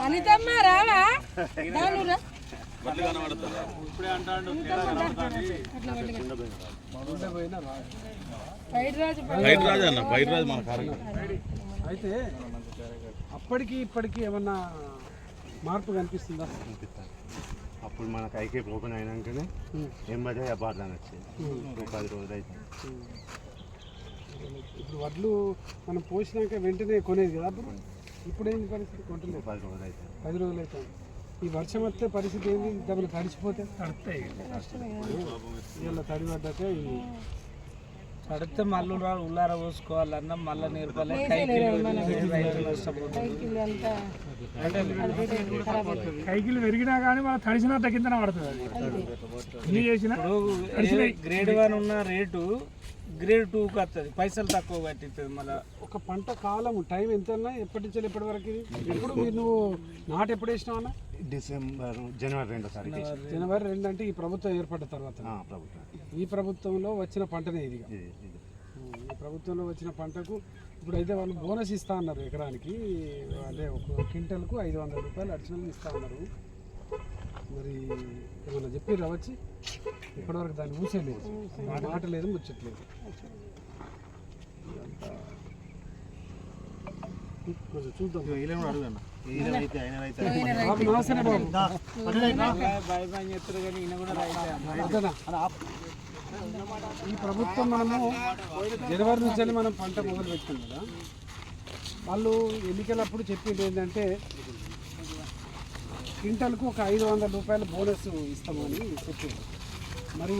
అనితమ్మ రావా అయితే అప్పటికి ఇప్పటికి ఏమన్నా మార్పు కనిపిస్తుందా? అప్పుడు మనకు ఐకే ఓపెన్ అయినాకనే ఎంబడే అబార్దాన్ని వచ్చింది పది రోజులు అయితే. ఇప్పుడు వడ్లు మనం పోసినాక వెంటనే కొనేది కదా అప్పుడు? ఇప్పుడు ఏంది పరిస్థితి? కొంటలేదు పది రోజులు అయితే. పది రోజులు అవుతుంది ఈ వర్షం వస్తే పరిస్థితి ఏంది? డబ్బులు తడిచిపోతే తడుస్తాయి. ఇలా తడి పడ్డాక ఈ పడితే మళ్ళీ ఉల్లార పోసుకోవాలన్నా మళ్ళీ నేర్పాలి కైకిలు పెరిగినా కానీ మన తడిసినంత కింద పడుతుంది గ్రేడ్ వన్ ఉన్న రేటు గ్రేడ్ టూకి వస్తుంది పైసలు తక్కువ కట్టిస్తుంది మళ్ళీ. ఒక పంట కాలం టైం ఎంత అన్నా ఎప్పటి నుంచి ఎప్పటి వరకు ఇది? ఎప్పుడు మీరు నువ్వు నాటు ఎప్పుడు వేసినావు అన్న? డిసెంబర్ జనవరి రెండో తారీఖు జనవరి రెండు అంటే ఈ ప్రభుత్వం ఏర్పడ్డ తర్వాత. ప్రభుత్వం. ఈ ప్రభుత్వంలో వచ్చిన పంటనే ఇది ఈ ప్రభుత్వంలో వచ్చిన పంటకు ఇప్పుడు అయితే వాళ్ళు బోనస్ ఇస్తా అన్నారు ఎకరానికి అదే ఒక క్వింటల్కు ఐదు వందల రూపాయలు అడిషనల్ ఇస్తా అన్నారు. మరి ఏమన్నా చెప్పి వచ్చి? ఇప్పటివరకు దాన్ని ఊసే లేదు మాట లేదు ముచ్చట్లేదు. కొంచెం చూద్దాం. అన్న. అదేనా? ఈ ప్రభుత్వం మనము జనవరి నుంచి మనం పంట మొదలు పెట్టాం కదా. వాళ్ళు ఎన్నికలప్పుడు చెప్పింది ఏంటంటే క్వింటల్కు ఒక ఐదు వందల రూపాయల బోనస్ ఇస్తామని చెప్పారు. మరి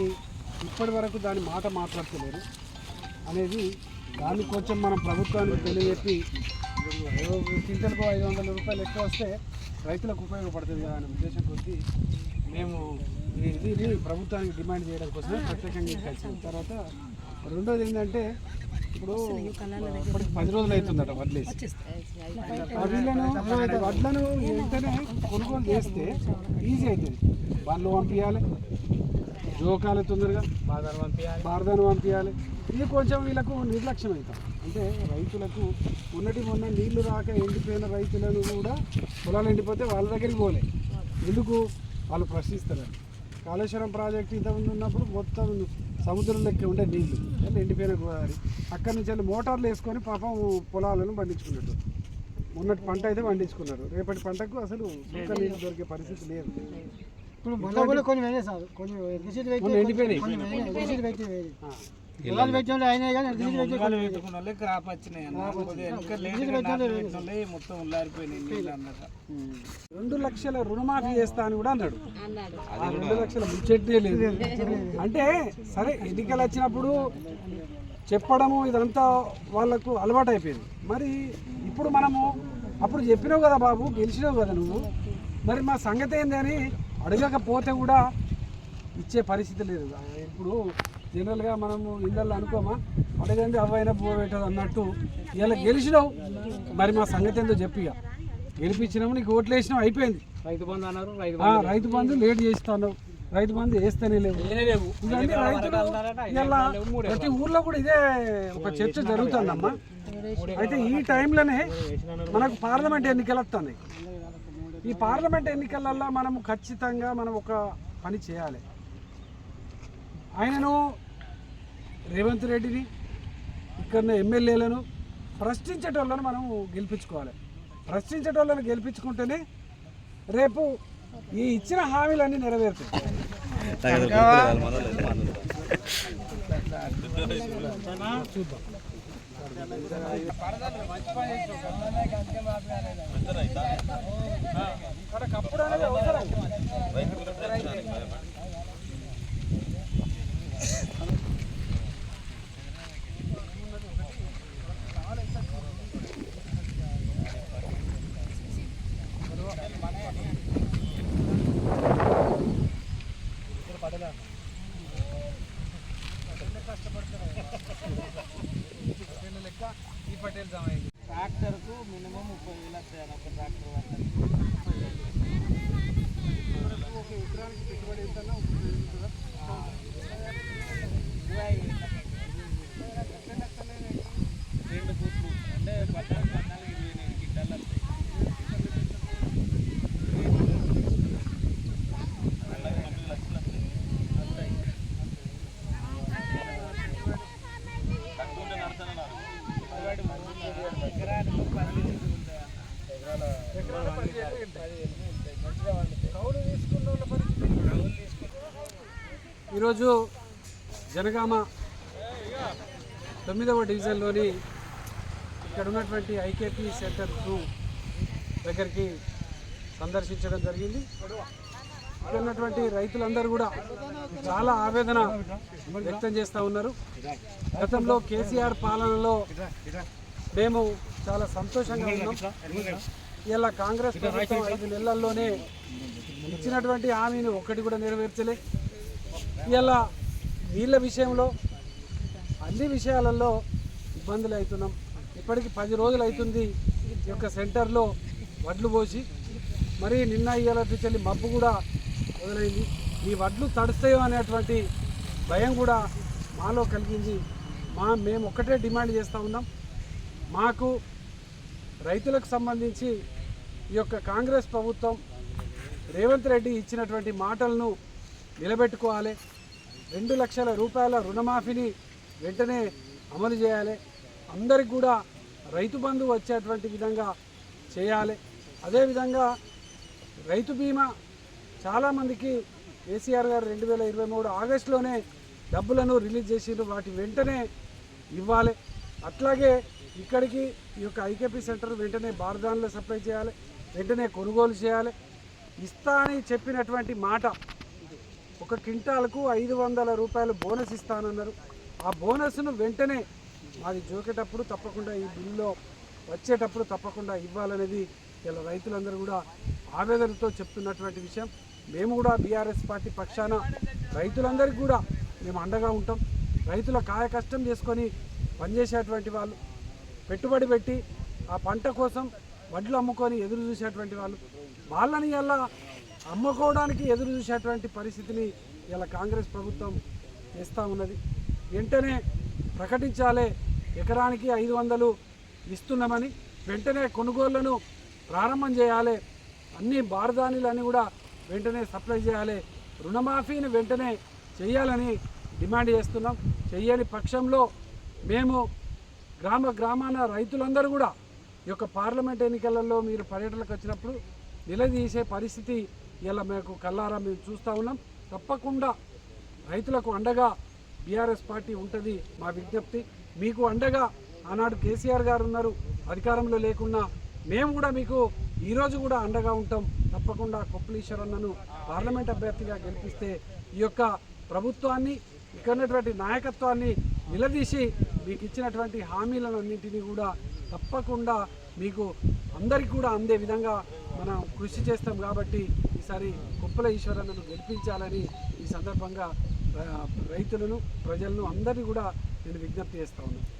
ఇప్పటి వరకు దాని మాట మాట్లాడతలేరు. అనేది దాన్ని కొంచెం మనం ప్రభుత్వానికి తెలియజెప్పి క్వింటల్కు ఐదు వందల రూపాయలు ఎక్కువ వస్తే రైతులకు ఉపయోగపడుతుంది కదా అనే ఉద్దేశం కొద్దీ మేము ఈ- ఇది ప్రభుత్వానికి డిమాండ్ చేయడం కోసమే ప్రత్యేకంగా ఇక్కడికి తర్వాత రెండోది ఏంటంటే ఇప్పుడు పది రోజులు అవుతుందట వడ్లేసి వీళ్ళను వడ్లను వెంటనే కొనుగోలు చేస్తే ఈజీ అవుతుంది. వాళ్ళు పంపించాలి జోకాలి తొందరగా బాధలు పంపించాలి. బారదాను పంపించాలి. ఇది కొంచెం వీళ్ళకు నిర్లక్ష్యం అవుతాం. అంటే రైతులకు ఉన్నటి మొన్న నీళ్ళు రాక ఎండిపోయిన రైతులను కూడా పొలాలు ఎండిపోతే వాళ్ళ దగ్గరికి పోలే. ఎందుకు? వాళ్ళు ప్రశ్నిస్తారని కాళేశ్వరం ప్రాజెక్ట్ ఇంతకుముందు ఉన్నప్పుడు మొత్తం సముద్రం లెక్క ఉండే నీళ్ళు. ఎండిపోయిన గోదావరి అక్కడి నుంచి వెళ్ళి మోటార్లు వేసుకొని పాపం పొలాలను పండించుకున్నట్టు. ఉన్నటి పంట అయితే పండించుకున్నారు. రేపటి పంటకు అసలు సుక్క నీళ్ళు దొరికే పరిస్థితి లేదు. ఇప్పుడు మొన్న కూడా కొన్ని సార్. ఎండిపోయినాయి. క్రాప్ వచ్చినాయి మొత్తం రెండు లక్షల రుణమాఫీ చేస్తా అని కూడా అన్నాడు. ఆ రెండు లక్షల ముచ్చట్టే లేదు. అంటే సరే ఎన్నికలు వచ్చినప్పుడు చెప్పడము ఇదంతా వాళ్ళకు అలవాటు అయిపోయింది. మరి ఇప్పుడు మనము అప్పుడు చెప్పినావు కదా బాబు గెలిచినావు కదా నువ్వు. మరి మా సంగతి ఏంది అని అడగకపోతే కూడా ఇచ్చే పరిస్థితి లేదు. ఇప్పుడు జనరల్గా మనము ఇళ్ళల్లో అనుకోమా? అడగండి అవైనా పోవేటది అన్నట్టు ఇలా గెలిచినావు. మరి మా సంగతి ఏందో చెప్పిగా గెలిపించినాము నీకు ఓట్లు వేసినావు అయిపోయింది. రైతు బంధు అన్నారు రైతు బంధు లేట్ చేస్తాను రైతు బంధు వేస్తేనే లేవు. లేవు. ఇవన్నీ రైతులు ఇలా ప్రతి ఊర్లో కూడా ఇదే ఒక చర్చ జరుగుతుందమ్మా. అయితే ఈ టైంలోనే మనకు పార్లమెంట్ ఎన్నికలు వస్తున్నాయి. ఈ పార్లమెంట్ ఎన్నికలల్లో మనం ఖచ్చితంగా మనం ఒక పని చేయాలి. ఆయనను రేవంత్ రెడ్డిని ఇక్కడ ఎమ్మెల్యేలను ప్రశ్నించేటోళ్ళను మనం గెలిపించుకోవాలి. ప్రశ్నించేటోళ్ళను గెలిపించుకుంటేనే రేపు ఈ ఇచ్చిన హామీలన్నీ నెరవేరుతాయి. చూద్దాం అనేది అవసరం లెక్క ఈ పటేల్ జమ అయింది ట్రాక్టర్కు మినిమం ముప్పై వేలు వస్తాయి అన్న ఒక ట్రాక్టర్ పట్టాలి ఒక ఎకరానికి పెట్టుబడి ఎంత ఈరోజు జనగామ తొమ్మిదవ డివిజన్లోని ఇక్కడ ఉన్నటువంటి ఐకేపీ సెంటర్ టూ దగ్గరికి సందర్శించడం జరిగింది. ఇక్కడ ఉన్నటువంటి రైతులందరూ కూడా చాలా ఆవేదన వ్యక్తం చేస్తూ ఉన్నారు. గతంలో కేసీఆర్ పాలనలో మేము చాలా సంతోషంగా ఉన్నాం. ఇలా కాంగ్రెస్ ప్రభుత్వం ఐదు నెలల్లోనే ఇచ్చినటువంటి హామీని ఒక్కటి కూడా నెరవేర్చలే. ఇలా నీళ్ళ విషయంలో అన్ని విషయాలలో ఇబ్బందులు అవుతున్నాం. ఇప్పటికి పది రోజులు అవుతుంది ఈ యొక్క సెంటర్లో వడ్లు పోసి. మరి నిన్న ఇవాళ చెల్లి మబ్బు కూడా మొదలైంది. ఈ వడ్లు తడుస్తాయో అనేటువంటి భయం కూడా మాలో కలిగింది. మా మేము ఒక్కటే డిమాండ్ చేస్తూ ఉన్నాం. మాకు రైతులకు సంబంధించి ఈ యొక్క కాంగ్రెస్ ప్రభుత్వం రేవంత్ రెడ్డి ఇచ్చినటువంటి మాటలను నిలబెట్టుకోవాలి. రెండు లక్షల రూపాయల రుణమాఫీని వెంటనే అమలు చేయాలి. అందరికి కూడా రైతు బంధు వచ్చేటువంటి విధంగా చేయాలి. అదేవిధంగా రైతు బీమా చాలామందికి కేసీఆర్ గారు రెండు వేల ఇరవై మూడు ఆగస్టులోనే డబ్బులను రిలీజ్ చేసిండ్రు. వాటి వెంటనే ఇవ్వాలి. అట్లాగే ఇక్కడికి ఈ యొక్క ఐకేపీ సెంటర్ వెంటనే బార్దాన్లో సప్లై చేయాలి వెంటనే కొనుగోలు చేయాలి. ఇస్తా అని చెప్పినటువంటి మాట ఒక క్వింటాల్కు ఐదు వందల రూపాయలు బోనస్ ఇస్తానన్నారు. ఆ బోనస్ను వెంటనే మాది జోకేటప్పుడు తప్పకుండా ఈ బిల్లులో వచ్చేటప్పుడు తప్పకుండా ఇవ్వాలనేది ఇలా రైతులందరూ కూడా ఆవేదనతో చెప్తున్నటువంటి విషయం. మేము కూడా బీఆర్ఎస్ పార్టీ పక్షాన రైతులందరికీ కూడా మేము అండగా ఉంటాం. రైతుల కాయ కష్టం చేసుకొని పనిచేసేటువంటి వాళ్ళు పెట్టుబడి పెట్టి ఆ పంట కోసం వడ్లు అమ్ముకొని ఎదురు చూసేటువంటి వాళ్ళు వాళ్ళని ఇలా అమ్ముకోవడానికి ఎదురు చూసేటువంటి పరిస్థితిని ఇలా కాంగ్రెస్ ప్రభుత్వం చేస్తూ ఉన్నది. వెంటనే ప్రకటించాలి ఎకరానికి ఐదు వందలు ఇస్తున్నామని వెంటనే కొనుగోళ్ళను ప్రారంభం చేయాలి అన్ని బారదానీలన్నీ కూడా వెంటనే సప్లై చేయాలి రుణమాఫీని వెంటనే చేయాలని డిమాండ్ చేస్తున్నాం. చేయని పక్షంలో మేము గ్రామ గ్రామాన రైతులందరూ కూడా ఈ యొక్క పార్లమెంట్ ఎన్నికలలో మీరు పర్యటనకు వచ్చినప్పుడు నిలదీసే పరిస్థితి ఇలా మేము కల్లారా మేము చూస్తూ ఉన్నాం. తప్పకుండా రైతులకు అండగా బీఆర్ఎస్ పార్టీ ఉంటుంది మా విజ్ఞప్తి. మీకు అండగా ఆనాడు కేసీఆర్ గారు ఉన్నారు అధికారంలో లేకున్నా మేము కూడా మీకు ఈరోజు కూడా అండగా ఉంటాం. తప్పకుండా కొప్పలీశ్వరన్నను పార్లమెంట్ అభ్యర్థిగా గెలిపిస్తే ఈ యొక్క ప్రభుత్వాన్ని ఇక్కడ ఉన్నటువంటి నాయకత్వాన్ని నిలదీసి మీకు ఇచ్చినటువంటి హామీలను అన్నింటినీ కూడా తప్పకుండా మీకు అందరికీ కూడా అందే విధంగా మనం కృషి చేస్తాం కాబట్టి ఈసారి కుప్పల ఈశ్వరన్నను గెలిపించాలని ఈ సందర్భంగా రైతులను ప్రజలను అందరినీ కూడా నేను విజ్ఞప్తి చేస్తా ఉన్నాను